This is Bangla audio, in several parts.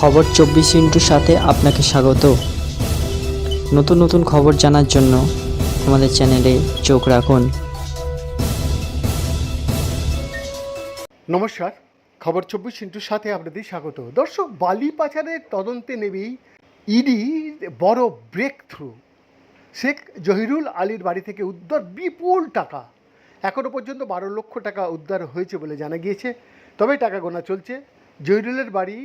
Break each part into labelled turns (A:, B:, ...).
A: খবর চব্বিশ ইন্টুর সাথে আপনাকে স্বাগত। নতুন নতুন খবর জানার জন্য আমাদের চ্যানেলে চোখ রাখুন।
B: নমস্কার, খবর চব্বিশ ইন্টুর সাথে আপনাদের স্বাগত। দর্শক, বালি পাচারের তদন্তে নেবেই ইডি বড় ব্রেক থ্রু শেখ জহিরুল আলীর বাড়ি থেকে উদ্ধার বিপুল টাকা। এখনও পর্যন্ত বারো লক্ষ টাকা উদ্ধার হয়েছে বলে জানা গিয়েছে, তবে টাকা গোনা চলছে। জহিরুলের বাড়ি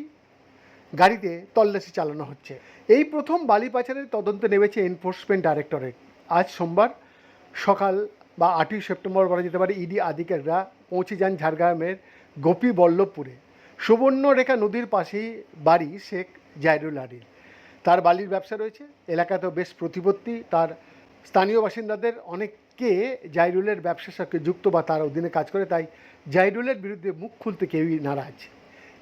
B: গাড়িতে তল্লাশি চালানো হচ্ছে। এই প্রথম বালি পাচারের তদন্তে নেমেছে এনফোর্সমেন্ট ডাইরেক্টরেট আজ সোমবার সকাল বা আটই সেপ্টেম্বর বলা যেতে পারে, ইডি আধিকারিকরা পৌঁছে যান ঝাড়গ্রামের গোপী বল্লভপুরে সুবর্ণরেখা নদীর পাশেই বাড়ি শেখ জায়রুল আলীর। তার বালির ব্যবসা রয়েছে, এলাকাতেও বেশ প্রতিপত্তি। তার স্থানীয় বাসিন্দাদের অনেককে জাইরুলের ব্যবসার সাথে যুক্ত বা তার অধীনে কাজ করে, তাই জাইরুলের বিরুদ্ধে মুখ খুলতে কেউই নারাজ।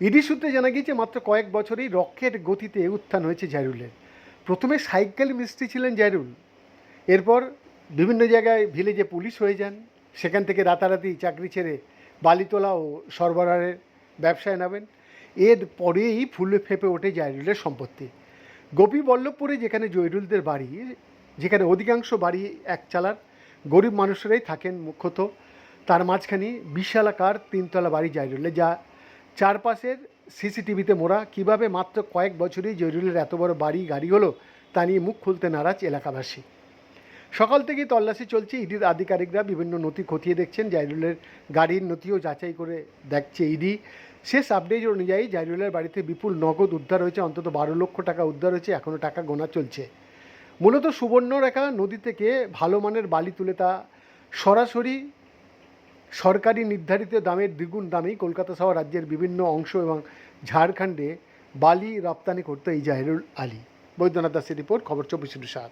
B: ইডি সূত্রে জানা গিয়েছে, মাত্র কয়েক বছরেই রকেট গতিতে উত্থান হয়েছে জাইরুলের। প্রথমে সাইকেল মিস্ত্রি ছিলেন জাইরুল। এরপর বিভিন্ন জায়গায় ভিলেজে পুলিশ হয়ে যান। সেখান থেকে রাতারাতি চাকরি ছেড়ে বালি তোলা ও সরবরাহের ব্যবসায় নামেন। এর পরেই ফুলে ফেঁপে ওঠে জাইরুলের সম্পত্তি। গোপী বল্লভপুরে, যেখানে জয়রুলদের বাড়ি, যেখানে অধিকাংশ বাড়ি এক চালার, গরিব মানুষেরাই থাকেন মুখ্যত। তার মাঝখানে বিশালাকার তিনতলা বাড়ি জাইরুলে, যা চারপাশের সিসিটিভিতে মোড়া কীভাবে মাত্র কয়েক বছরেই জয়রুলের এত বড় বাড়ি, গাড়ি হলো তা নিয়ে মুখ খুলতে নারাজ এলাকাবাসী। সকাল থেকেই তল্লাশি চলছে, ইডির আধিকারিকরা বিভিন্ন নথি খতিয়ে দেখছেন, জাইরুলের গাড়ির নথিও যাচাই করে দেখছে ইডি। শেষ আপডেট অনুযায়ী জাইরুলের বাড়িতে বিপুল নগদ উদ্ধার হয়েছে, অন্তত বারো লক্ষ টাকা উদ্ধার হয়েছে এখনও টাকা গোনা চলছে। মূলত সুবর্ণরেখা নদী থেকে ভালো মানের বালি তুলে তা সরাসরি সরকারি নির্ধারিত দামের দ্বিগুণ দামেই কলকাতা সহ রাজ্যের বিভিন্ন অংশ এবং ঝাড়খণ্ডে বালি রপ্তানি করতো এই জাহেরুল আলী। বৈদ্যনাথ দাসের রিপোর্ট, খবর চব্বিশ সাত।